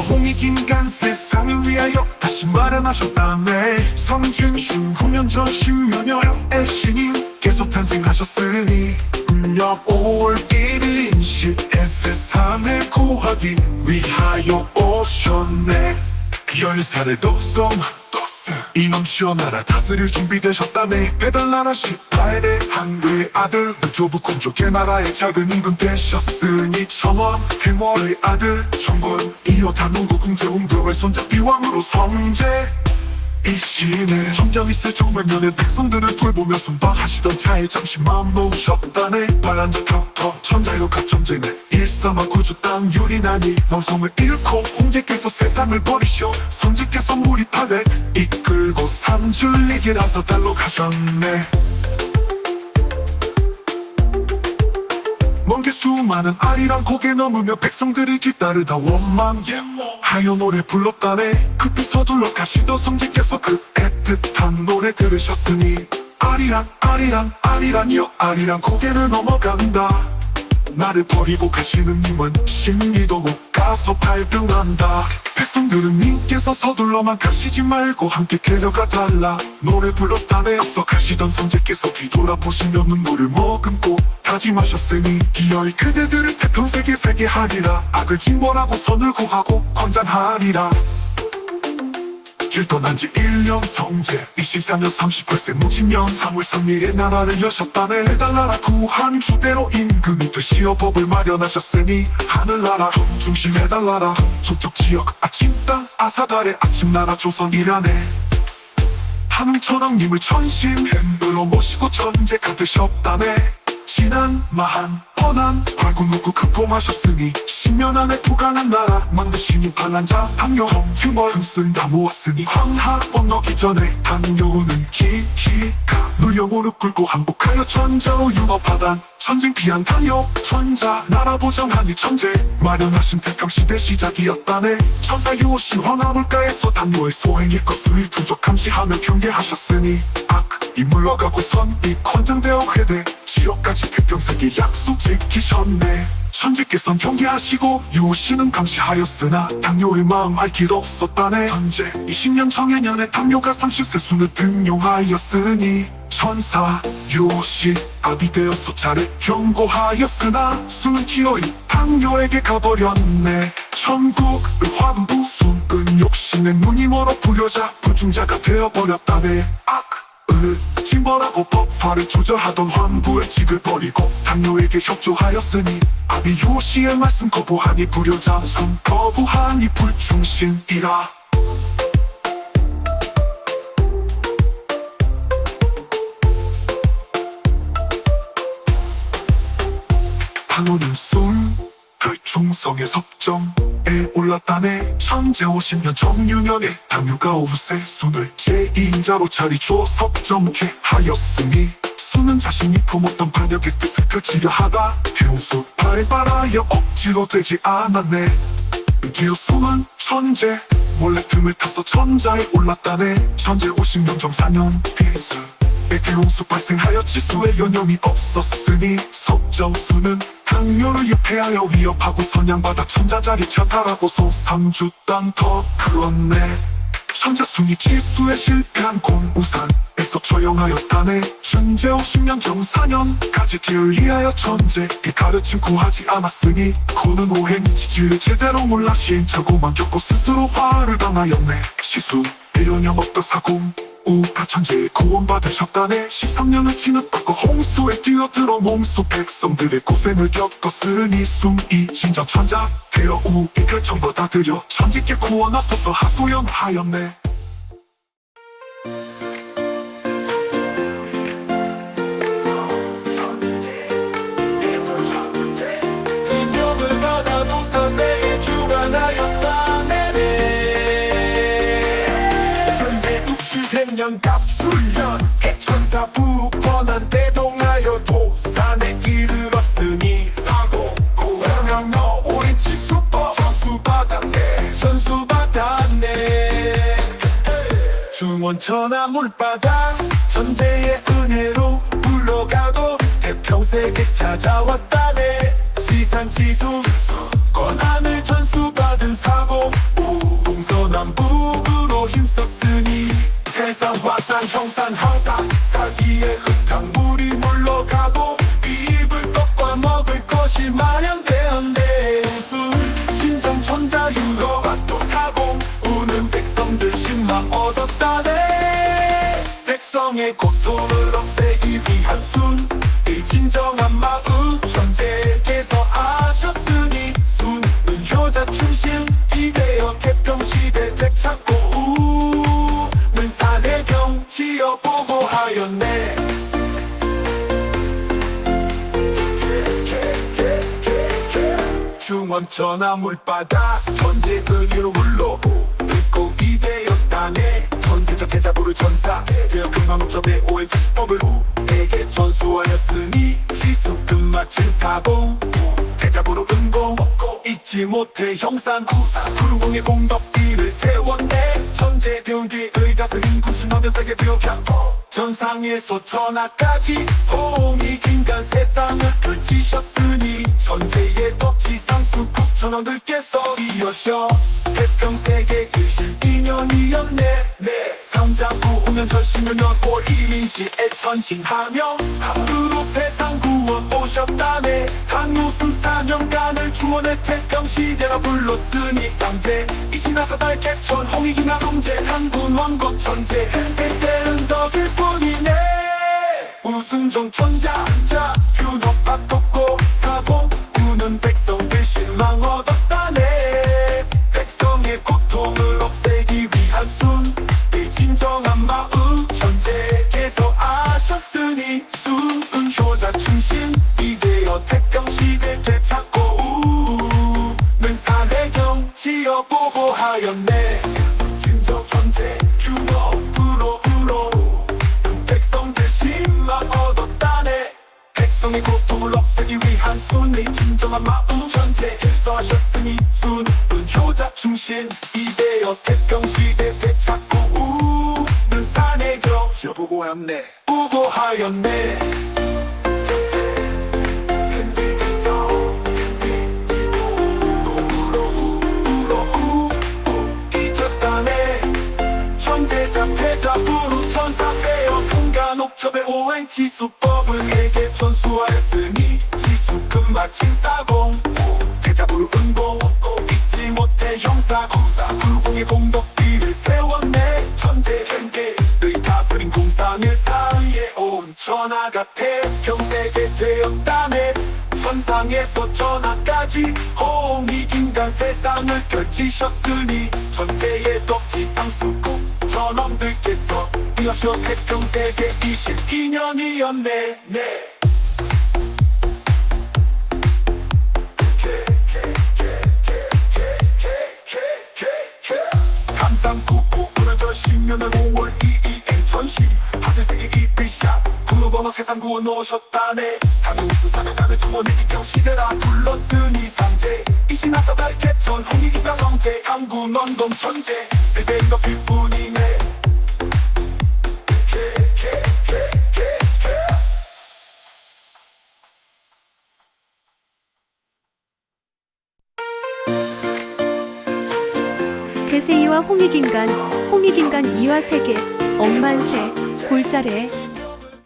홍익인간 세상을 위하여 다시 마련하셨다네. 성균신 후면 전 신면여 애신님께서 탄생하셨으니 음력 5월 1일 인실의 세상을 구하기 위하여 오셨네. 열살의 독성 이놈 시원하라. 다스릴 준비되셨다네. 배달나라 시파의 한글의 아들 조부 공족의 나라의 작은 임금 되셨으니 청원 해월의 아들 청군. 이어 단원국 궁제웅들의 손자 비왕으로 성제 이시네 정장 있을 정면면의 백성들을 돌보며 순방하시던 차에 잠시 마음 놓으셨다네. 바란자 턱턱 천자요 각천재네 일삼아 구주 땅 유리나니 너성을 잃고 홍제께서 세상을 버리셔 성지께서 무리 파에 이끌고 삼줄리기라서 달로 가셨네 먼게 수많은 아리랑 고개 넘으며 백성들이 뒤따르다 원망예 하여 노래 불렀다네 급히 서둘러 가시던 성지께서 그 애틋한 노래 들으셨으니 아리랑 아리랑 아리랑이여 아리랑 고개를 넘어간다 나를 버리고 가시는 님은 심리도 못 가서 발병난다. 백성들은 님께서 서둘러만 가시지 말고 함께 데려가 달라. 노래 불렀다네 앞서 가시던 선제께서 뒤돌아보시며 눈물을 머금고 다짐하셨으니 기어이 그대들을 태평세계 살게 하리라. 악을 징벌하고 선을 구하고 권장하리라 길 떠난 지 1년 성제 24년 38세 무진년 3월 3일에 나라를 여셨다네. 해달라라 구한 주대로 임금이 되시어 법을 마련하셨으니 하늘나라 중심 해달라라. 서쪽 지역 아침 땅 아사달의 아침나라 조선이라네. 하늘천왕님을 천심햄으로 모시고 천재 가드셨다네. 지난 마한 뻔한 발군누구 극복하셨으니 십년 안에 부강한 나라 만드시니 반란자 당뇨 정규멀 금슬 다 모았으니 황하 번너기 전에 당뇨는 기히가 눌려 무릎 꿇고 항복하여 천자로 융업하단. 천징 피한 당뇨 천자 나라 보정하니 천재. 마련하신 태평시대 시작이었다네. 천사 유호신 황하물가에서 당뇨의 소행일 것을 두적 감시하며 경계하셨으니 악이 물러가고 선이 권장되어 회대. 지역까지 태평세계 약속 지키셨네 천지께선 경계하시고 유호신은 감시하였으나 당뇨의 마음 알 길 없었다네. 현재 20년 정해년에 당뇨가 30세 순을 등용하였으니 천사 유호신 압이 되어 숫자를 경고하였으나 수는 기어이 당뇨에게 가버렸네. 천국 의 환부 순은 욕심에 눈이 멀어 불효자 부중자가 되어버렸다네 악을 징벌하고 법화를 조절하던 환부의 직을 버리고 당뇨에게 협조하였으니 아비 유호씨의 말씀 거부하니 불효자성 거부하니 불충신이라. 당호는 술그 중성의 섭정 에 올랐다네. 천재 50년 정유년에 당유가 오후세 순을 제2인자로 자리 주어 섭정케 하였으니 수는 자신이 품었던 반역의 뜻을 그치려 하다 교수 발발하여 억지로 되지 않았네. 드디어 수는 천재. 몰래 틈을 타서 천자에 올랐다네. 천재 50년 정사년 피스 에게홍수 발생하여 지수에 여념이 없었으니 석정수는 당뇨를 유폐하여 위협하고 선양받아 천자자리 차탈하고서 삼주 땅 더 그었네. 천자순이 지수에 실패한 공우산에서 처형하였다네 천재 50년 정사년까지 기울리하여 천재의 가르침 구하지 않았으니 고는 오행 지지를 제대로 몰라 시행착오만 겪고 스스로 화를 당하였네. 시수 일용형 없던 사공 우파 천재의 구원받으셨다네. 13년을 진흙받고 홍수에 뛰어들어 몸속 백성들의 고생을 겪었으니 숨이 진정 천자 되어 우이 결정 받아들여 천지께 구원하소서 하소연하였네 1년 갑술년 해천사 부번한 대동하여 도산에 이르렀으니 사고 고향 너 오렌지 수법 선수 받았네. 선수 받았네. 중원 천하 물바닥 천재의 은혜로 물러가고 태평세계 찾아왔다네. 지상 지수 권한을 전수받은 사고 동서남북으로 힘썼으니 태산 화산 형산 항상 사기에 흙탕물이 물러가고 입을 떡과 먹을 것이 마련되었네. 무슨 진정 천자 유로 맛도 사공 우는 백성들 신망 얻었다네. 백성의 고통을 없애기 위한 순이 진정한 마음 천재께서 아셨으니 순은 효자 출신 이대여 태평시대 되찾고 우 보고 하였네 중원 천하 물바다 천재 의리로 물러 뵙고 이대였다네 천재적 대자보를 전사 되어 금강옥접의 OMG 수법을 우에게 전수하였으니 지수 끝마친 사공 우 대자보로 은공 잊지 못해 형상 구사 구ru공의 공덕비를 세웠네 천재 대운기의 다스림 구신하며 세계 벽향 전상에서 천하까지 호응이 긴간 세상을 펼치셨으니 천재의 덕지 상수 국천왕들께서 이어셔 태평세계 의실 인연이었네. 네. 삼장구 전신면연 올 이민시에 천신하며 하루로 세상 구원 오셨다네. 당무순 4년간을 주원의 태평시대라 불렀으니 상제. 이신하사 달개천 홍익이나 성제 단군 원곡 천재. 때때는 덕일 뿐이네. 우승정 천자 자 균업 바꿨고 사공 우는 백성들 신망 얻었다네. 백성의 고통을 없애기 위한 순이 진정한 마음 천재께서 아셨으니 순은 효자 충신 순이 진정한 마음 전제해서 하셨으니 순은 효자 충신 이대여 태평시대 되찾고 우는 산의 경 지어보고 하였네. 보고 하였네. 흔들리자 흔들리고 우로 우로 우 이겼다네. 천재자 패자부로 천사되어 풍간 옥첩의 오행 지 수법을 에게 전수하였으니 끝마친 사공 우 대자부로 은공 얻고 잊지 못해 형사 구사. 불공의 공덕비를 세웠네. 천재 현계의 다스린 공상일 사이에 온 천하가 태평세계 되었다네. 천상에서 천하까지 호응이 긴간 세상을 펼치셨으니 천재의 덕지 상수국 전엄들께서 이어서 태평세계 22년이었네. 네. 탐상구구 무너져 십년은 5월 2일 천시. 하늘색의 이필샷 구로번호 세상 구워놓으셨다네. 당우수 사명하는 주원의 이경시대라 불렀으니 상제 이신하사 달개천 홍익이가 성제 강구 넌동 천재. 대대인 것 필뿐이네. 제세이와 홍익인간, 홍익인간 이와 세계, 억만세, 골자래,